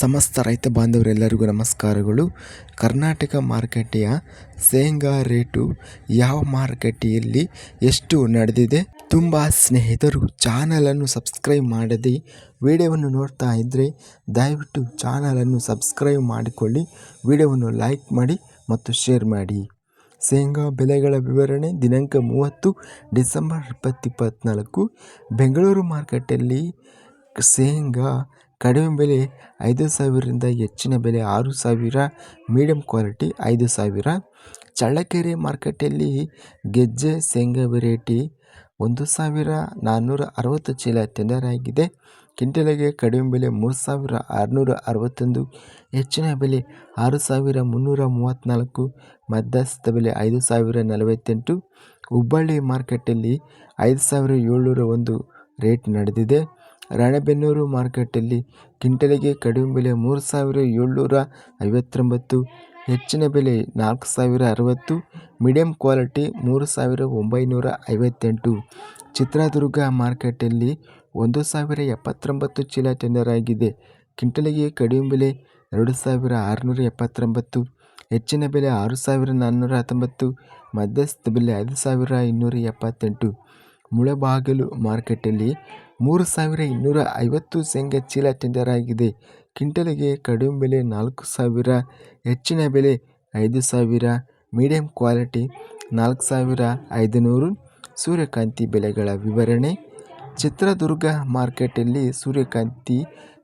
ಸಮಸ್ತ ರೈತ ಬಾಂಧವರೆಲ್ಲರಿಗೂ ನಮಸ್ಕಾರಗಳು. ಕರ್ನಾಟಕ ಮಾರುಕಟ್ಟೆಯ ಶೇಂಗಾ ರೇಟು ಯಾವ ಮಾರುಕಟ್ಟೆಯಲ್ಲಿ ಎಷ್ಟು ನಡೆದಿದೆ? ತುಂಬ ಸ್ನೇಹಿತರು ಚಾನಲನ್ನು ಸಬ್ಸ್ಕ್ರೈಬ್ ಮಾಡದೆ ವಿಡಿಯೋವನ್ನು ನೋಡ್ತಾ ಇದ್ದರೆ ದಯವಿಟ್ಟು ಚಾನಲನ್ನು ಸಬ್ಸ್ಕ್ರೈಬ್ ಮಾಡಿಕೊಳ್ಳಿ, ವಿಡಿಯೋವನ್ನು ಲೈಕ್ ಮಾಡಿ ಮತ್ತು ಶೇರ್ ಮಾಡಿ. ಶೇಂಗಾ ಬೆಲೆಗಳ ವಿವರಣೆ ದಿನಾಂಕ ಮೂವತ್ತು, ಡಿಸೆಂಬರ್ ಇಪ್ಪತ್ತಿಪ್ಪತ್ನಾಲ್ಕು ಬೆಂಗಳೂರು ಮಾರುಕಟ್ಟೆಯಲ್ಲಿ ಶೇಂಗಾ ಕಡಿಮೆ ಬೆಲೆ ಐದು ಸಾವಿರದಿಂದ ಹೆಚ್ಚಿನ ಬೆಲೆ ಆರು ಸಾವಿರ ಮೀಡಿಯಮ್ ಕ್ವಾಲಿಟಿ ಐದು ಸಾವಿರ. ಚಳ್ಳಕೆರೆ ಮಾರ್ಕೆಟಲ್ಲಿ ಗೆಜ್ಜೆ, ಶೇಂಗಾ ವೆರೈಟಿ ಒಂದು ಸಾವಿರ ನಾನ್ನೂರ ಅರವತ್ತು ಚೀಲ ಟೆಂಡರ್ ಆಗಿದೆ. ಕ್ವಿಂಟಲಿಗೆ ಕಡಿಮೆ ಬೆಲೆ ಮೂರು ಸಾವಿರ ಆರುನೂರ ಅರವತ್ತೊಂದು, ಹೆಚ್ಚಿನ ಬೆಲೆ ಆರು ಸಾವಿರ ಮುನ್ನೂರ ಮೂವತ್ತ್ನಾಲ್ಕು ಮಧ್ಯಸ್ಥ ಬೆಲೆ ಐದು ಸಾವಿರ ನಲವತ್ತೆಂಟು. ಹುಬ್ಬಳ್ಳಿ ಮಾರ್ಕೆಟಲ್ಲಿ ಐದು ಸಾವಿರ ಏಳ್ನೂರ ಒಂದು ರೇಟ್ ನಡೆದಿದೆ. ರಾಣೆಬೆನ್ನೂರು ಮಾರ್ಕೆಟಲ್ಲಿ ಕ್ವಿಂಟಲಿಗೆ ಕಡಿಮೆ ಬೆಲೆ ಮೂರು ಸಾವಿರ ಏಳ್ನೂರ ಐವತ್ತೊಂಬತ್ತು, ಹೆಚ್ಚಿನ ಬೆಲೆ ನಾಲ್ಕು ಸಾವಿರ ಅರವತ್ತು ಮೀಡಿಯಮ್ ಕ್ವಾಲಿಟಿ ಮೂರು ಸಾವಿರ ಒಂಬೈನೂರ ಐವತ್ತೆಂಟು. ಚಿತ್ರದುರ್ಗ ಮಾರ್ಕೆಟಲ್ಲಿ ಒಂದು ಸಾವಿರ ಎಪ್ಪತ್ತೊಂಬತ್ತು ಚೀಲ ಟೆಂಡರ್ ಆಗಿದೆ ಕ್ವಿಂಟಲಿಗೆ ಕಡಿಮೆ ಬೆಲೆ ಎರಡು ಸಾವಿರ ಆರುನೂರ ಎಪ್ಪತ್ತೊಂಬತ್ತು, ಹೆಚ್ಚಿನ ಬೆಲೆ ಆರು ಸಾವಿರ ನಾನ್ನೂರ ಹತ್ತೊಂಬತ್ತು, ಮಧ್ಯಸ್ಥ ಬೆಲೆ ಐದು ಸಾವಿರ ಇನ್ನೂರ ಎಪ್ಪತ್ತೆಂಟು. ಮುಳಬಾಗಿಲು ಮಾರ್ಕೆಟಲ್ಲಿ ಮೂರು ಸಾವಿರ ಇನ್ನೂರ ಐವತ್ತು ಶೇಂಗಾ ಚೀಲ ಟೆಂಡರ್ ಆಗಿದೆ ಕ್ವಿಂಟಲಿಗೆ ಕಡಿಮೆ ಬೆಲೆ ನಾಲ್ಕು ಸಾವಿರ, ಹೆಚ್ಚಿನ ಬೆಲೆ ಐದು ಸಾವಿರ, ಮೀಡಿಯಂ ಕ್ವಾಲಿಟಿ ನಾಲ್ಕು ಸಾವಿರ ಐದುನೂರು. ಸೂರ್ಯಕಾಂತಿ ಬೆಲೆಗಳ ವಿವರಣೆ. ಚಿತ್ರದುರ್ಗ ಮಾರ್ಕೆಟಲ್ಲಿ ಸೂರ್ಯಕಾಂತಿ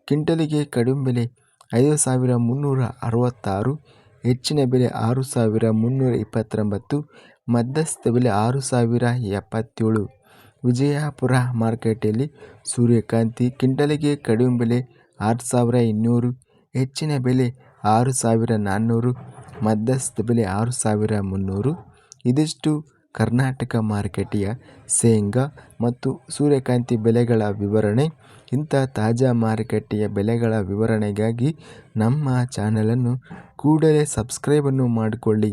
ಕ್ವಿಂಟಲಿಗೆ ಕಡಿಮೆ ಬೆಲೆ ಐದು ಸಾವಿರ ಮುನ್ನೂರ ಅರವತ್ತಾರು, ಹೆಚ್ಚಿನ ಬೆಲೆ ಆರು ಸಾವಿರ ಮುನ್ನೂರ ಇಪ್ಪತ್ತೊಂಬತ್ತು, ಮಧ್ಯಸ್ಥ ಬೆಲೆ ಆರು ಸಾವಿರ ಎಪ್ಪತ್ತೇಳು. ವಿಜಯಪುರ ಮಾರ್ಕೆಟಲ್ಲಿ ಸೂರ್ಯಕಾಂತಿ ಕಿಂಟಲಿಗೆ ಕಡಿಮೆ ಬೆಲೆ ಆರು ಸಾವಿರ ಇನ್ನೂರು, ಹೆಚ್ಚಿನ ಬೆಲೆ ಆರು ಸಾವಿರ ನಾನ್ನೂರು, ಮಧ್ಯಸ್ಥ ಬೆಲೆ ಆರು ಸಾವಿರ ಮುನ್ನೂರು. ಇದಿಷ್ಟು ಕರ್ನಾಟಕ ಮಾರುಕಟ್ಟೆಯ ಶೇಂಗಾ ಮತ್ತು ಸೂರ್ಯಕಾಂತಿ ಬೆಲೆಗಳ ವಿವರಣೆ. ಇಂಥ ತಾಜಾ ಮಾರುಕಟ್ಟೆಯ ಬೆಲೆಗಳ ವಿವರಣೆಗಾಗಿ ನಮ್ಮ ಚಾನಲನ್ನು ಕೂಡಲೇ ಸಬ್ಸ್ಕ್ರೈಬನ್ನು ಮಾಡಿಕೊಳ್ಳಿ.